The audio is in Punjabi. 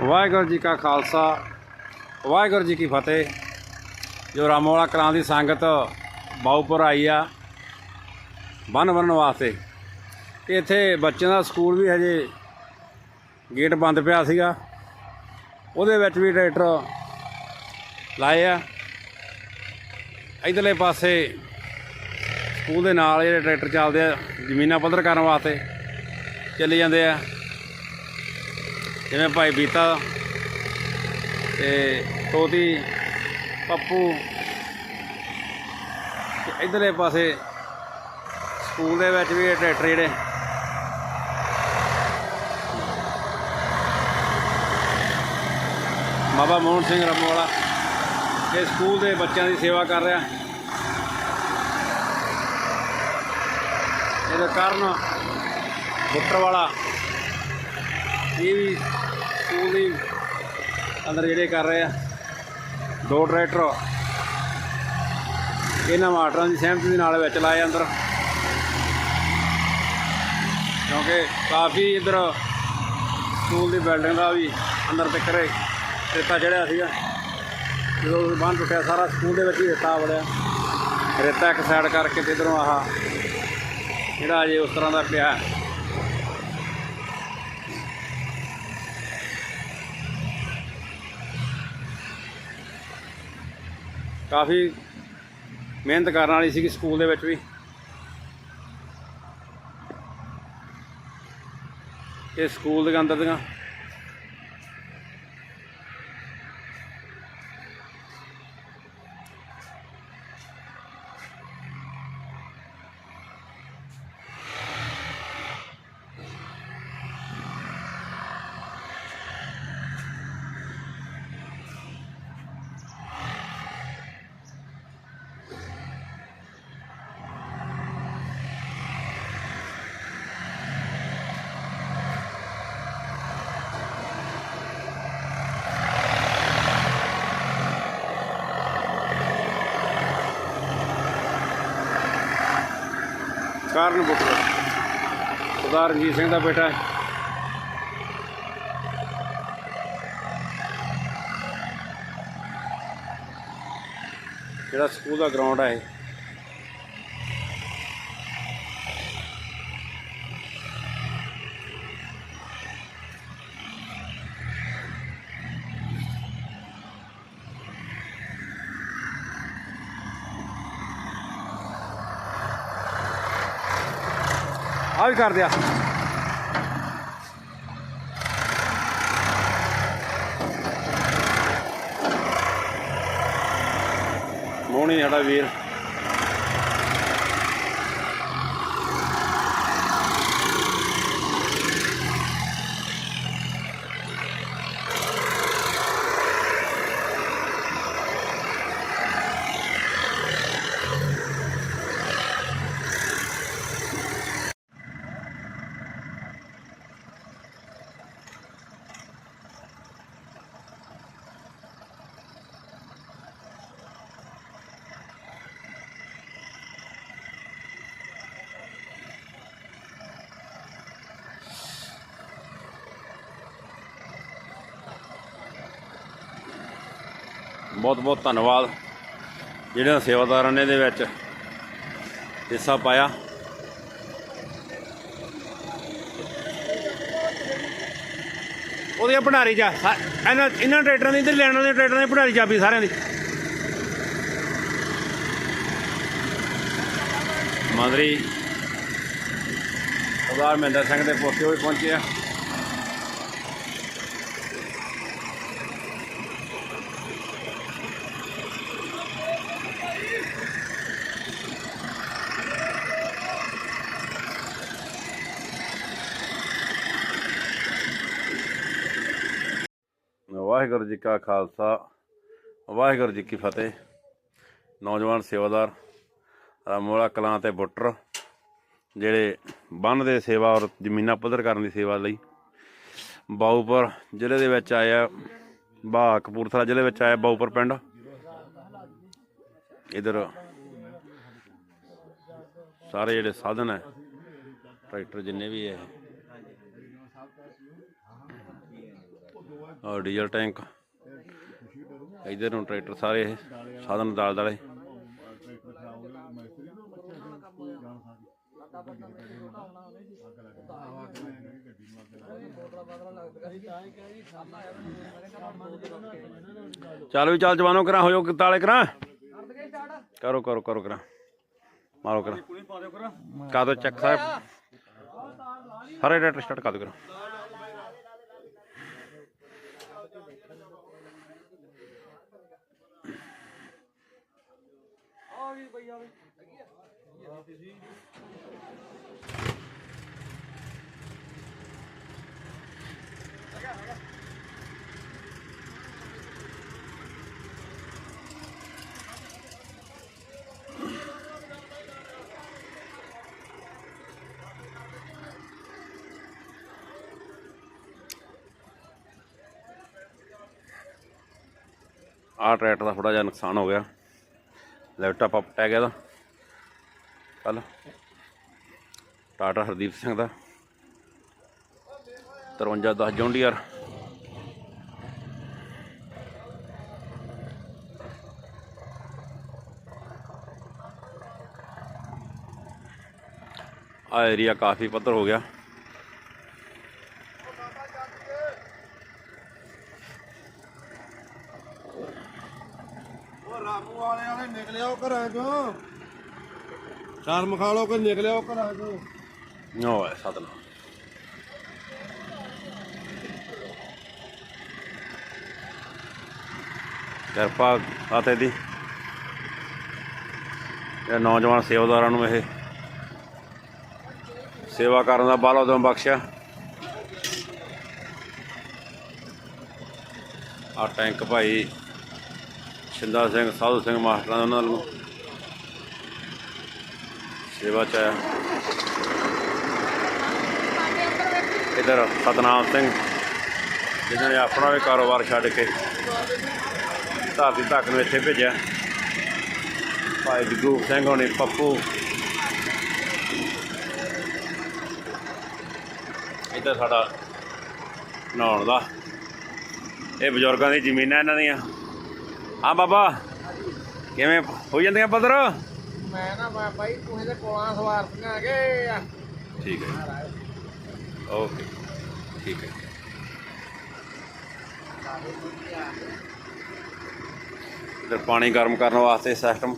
ਵਾਹਿਗੁਰੂ ਜੀ ਕਾ ਖਾਲਸਾ, ਵਾਹਿਗੁਰੂ ਜੀ ਕੀ ਫਤਿਹ। ਜੋ ਰਾਮੋਵਾਲਾ ਕਲਾਂ ਦੀ ਸੰਗਤ ਬਾਉਪੁਰ ਆਈ ਆ ਬੰਨ ਬੰਨਣ ਵਾਸਤੇ। ਤੇ ਇੱਥੇ ਬੱਚਿਆਂ ਦਾ ਸਕੂਲ ਵੀ ਹਜੇ ਗੇਟ ਬੰਦ ਪਿਆ ਸੀਗਾ। ਉਹਦੇ ਵਿੱਚ ਵੀ ਟਰੈਕਟਰ ਲਾਏ ਆ। ਇਧਰਲੇ ਪਾਸੇ ਸਕੂਲ ਦੇ ਨਾਲ ਜਿਹੜੇ ਟਰੈਕਟਰ ਚੱਲਦੇ ਆ, ਜ਼ਮੀਨਾਂ ਪੱਧਰ ਕਰਨ ਵਾਸਤੇ ਚੱਲੇ ਜਾਂਦੇ ਆ। ਜਿਵੇਂ ਭਾਈ ਬੀਤਾ ਤੇ ਤੋਤੀ, ਪੱਪੂ ਤੇ ਇਧਰਲੇ ਪਾਸੇ ਸਕੂਲ ਦੇ ਵਿੱਚ ਵੀ ਇਹ ਟਰੈਕਟਰ ਜਿਹੜੇ ਬਾਬਾ ਮੋਹਨ ਸਿੰਘ ਰਮੋਵਾਲਾ ਇਹ ਸਕੂਲ ਦੇ ਬੱਚਿਆਂ ਦੀ ਸੇਵਾ ਕਰ ਰਿਹਾ। ਇਹਦਾ ਕਾਰਨ ਬੁੱਟਰ ਵਾਲਾ ਇਹ ਵੀ ਦੀ ਅੰਦਰ ਜਿਹੜੇ ਕਰ ਰਹੇ ਆ। ਦੋ ਟਰੈਕਟਰ। ਇਹਨਾਂ ਮਾਸਟਰਾਂ ਦੀ ਸਹਿਮਤੀ ਦੇ ਨਾਲ ਵਿੱਚ ਲਾਏ ਅੰਦਰ। ਕਿਉਂਕਿ ਕਾਫੀ ਇਧਰ ਸਕੂਲ ਦੀ ਬਿਲਡਿੰਗ ਦਾ ਵੀ ਅੰਦਰ ਤੱਕ ਰੇ ਰੇਤਾ ਚੜਿਆ ਸੀਗਾ। ਜਦੋਂ ਬੰਨ ਟੁੱਟਿਆ, ਸਾਰਾ ਸਕੂਲ ਦੇ ਵਿੱਚ ਹੀ ਰੇਤਾ ਵੜਿਆ। ਰੇਤਾ ਇੱਕ ਸਾਈਡ ਕਰਕੇ ਤੇ ਇਧਰੋਂ ਆਹ ਜਿਹੜਾ ਅਜੇ ਉਸ ਤਰ੍ਹਾਂ ਦਾ ਪਿਆ। ਕਾਫੀ ਮਿਹਨਤ ਕਰਨ ਵਾਲੀ ਸੀਗੀ ਸਕੂਲ ਦੇ ਵਿੱਚ ਵੀ। ਇਹ ਸਕੂਲ ਦੇ ਅੰਦਰ ਦੀਆਂ ਕਾਰਨ ਪੁੱਤਰ ਸਰਦਾਰ ਰਣਜੀਤ ਸਿੰਘ ਦਾ ਬੇਟਾ ਹੈ। ਜਿਹੜਾ ਸਕੂਲ ਦਾ ਗਰਾਊਂਡ ਹੈ ਆ ਵੀ ਕਰ ਦਿਆ ਮੋਹਣੀ ਸਾਡਾ ਵੀਰ। ਬਹੁਤ ਬਹੁਤ ਧੰਨਵਾਦ ਜਿਹੜੇ ਸੇਵਾਦਾਰਾਂ ਨੇ ਇਹਦੇ ਵਿੱਚ ਹਿੱਸਾ ਪਾਇਆ। ਉਹਦੀਆਂ ਭੰਡਾਰੀ ਜਾ ਇਹਨਾਂ ਇਹਨਾਂ ਟਰੈਕਟਰਾਂ ਦੀ ਇੱਧਰ ਲੈਣ ਵਾਲੇ ਟਰੈਕਟਰਾਂ ਦੀ ਭੰਡਾਰੀ ਚਾਬੀ ਸਾਰਿਆਂ ਦੀ। ਮੰਤਰੀ ਸਰਦਾਰ ਮਹਿੰਦਰ ਸਿੰਘ ਦੇ ਪੋਤੇ ਹੋਏ ਪਹੁੰਚੇ ਆ। ਵਾਹਿਗੁਰੂ ਜੀ ਕਾ ਖਾਲਸਾ, ਵਾਹਿਗੁਰੂ ਜੀ ਕੀ ਫਤਿਹ। ਨੌਜਵਾਨ ਸੇਵਾਦਾਰ, ਰਾਮੋਲਾ ਕਲਾਂ ਤੇ ਬੁੱਟਰ ਜਿਹੜੇ ਬੰਨ ਦੇ ਸੇਵਾ ਔਰ ਜ਼ਮੀਨਾਂ ਪੱਧਰ ਕਰਨ ਦੀ ਸੇਵਾ ਲਈ। ਬਾਊਪੁਰ ਜ਼ਿਲ੍ਹੇ ਦੇ ਵਿੱਚ ਆਇਆ ਬਾ ਕਪੂਰਥਲਾ ਜ਼ਿਲ੍ਹੇ ਵਿੱਚ ਆਇਆ ਬਾਊਪੁਰ ਪਿੰਡ। ਇਧਰ ਸਾਰੇ ਜਿਹੜੇ ਸਾਧਨ ਹੈ, ਟਰੈਕਟਰ ਜਿੰਨੇ ਵੀ ਹੈ ਔਰ ਡੀਜ਼ਲ ਟੈਂਕ। ਇਧਰ ਨੂੰ ਟਰੈਕਟਰ ਸਾਰੇ ਇਹ ਸਾਧਨ ਦਾਲ ਦਾਲੇ ਚੱਲ ਵੀ ਚੱਲ ਜਵਾਨੋ ਕਰਾਂ ਹੋ ਜਾਓ ਤਾਲੇ ਕਰਾਂ? ਕਰੋ ਕਰੋ ਕਰੋ ਕਰਾਂ। ਮਾਰੋ ਕਰਾਂ। ਕਾ ਦੋ ਚੱਕ ਸਾਹਿਬ? ਸਾਰੇ ਟਰੈਕਟਰ ਸਟਾਰਟ ਕਰ ਦੋ ਕਰਾਂ। ਆਹ ਟਰੈਕਟਰ ਦਾ ਥੋੜਾ ਜਿਹਾ ਨੁਕਸਾਨ ਹੋ ਗਿਆ। ਲੈਪਟਾਪ ਅਪ ਟੈ ਗਿਆ ਦਾ ਕੱਲ ਟਾਟਾ ਹਰਦੀਪ ਸਿੰਘ ਦਾ। 5310 ਜੌਂਡੀਅਰ ਆ ਏਰੀਆ ਕਾਫੀ ਪੱਧਰ ਹੋ ਗਿਆ। ਵਾਲਿਆਂ ਘਰਾਂ ਚੋਂ। ਸ਼ਰਮ ਖਾ ਲੋ ਕਿ ਨਿਕਲਿਓ ਘਰਾਂ ਚੋਂ। ਨੋ ਸਤਨਾਮ। ਕਿਰਪਾ ਫਤਿਹ ਦੀ। ਇਹ ਨੌਜਵਾਨ ਸੇਵਾਦਾਰਾਂ ਨੂੰ ਇਹ ਸੇਵਾ ਕਰਨ ਦਾ ਬਲ ਉਦੋਂ ਬਖਸ਼ਿਆ। ਆ ਟੈਂਕ ਭਾਈ ਸ਼ਿੰਦਾ ਸਿੰਘ, ਸਾਧੂ ਸਿੰਘ ਮਾਸਟਰਾਂ ਦਾ ਉਹਨਾਂ ਨੂੰ ਸੇਵਾ ਚ ਆਇਆ। ਇਧਰ ਸਤਨਾਮ ਸਿੰਘ, ਜਿਨ੍ਹਾਂ ਨੇ ਆਪਣਾ ਵੀ ਕਾਰੋਬਾਰ ਛੱਡ ਕੇ ਧਰਤੀ ਤੱਕ ਨੂੰ ਇੱਥੇ ਭੇਜਿਆ। ਭਾਈ ਜਗਰੂਪ ਸਿੰਘ ਹੋਣੀ, ਪੱਪੂ। ਇੱਧਰ ਸਾਡਾ ਨਹਾਉਣ ਦਾ। ਇਹ ਬਜ਼ੁਰਗਾਂ ਦੀ ਜ਼ਮੀਨਾਂ ਇਹਨਾਂ ਦੀਆਂ। ਹਾਂ ਬਾਬਾ ਕਿਵੇਂ ਹੋ ਜਾਂਦੀਆਂ ਪੱਧਰ? ਮੈਂ ਨਾ ਜੀ ਤੂੰ ਇਹਦੇ ਕੋਲਾਂ ਗਏ ਆ। ਠੀਕ ਹੈ ਓਕੇ ਠੀਕ ਹੈ। ਇਧਰ ਪਾਣੀ ਗਰਮ ਕਰਨ ਵਾਸਤੇ ਸਿਸਟਮ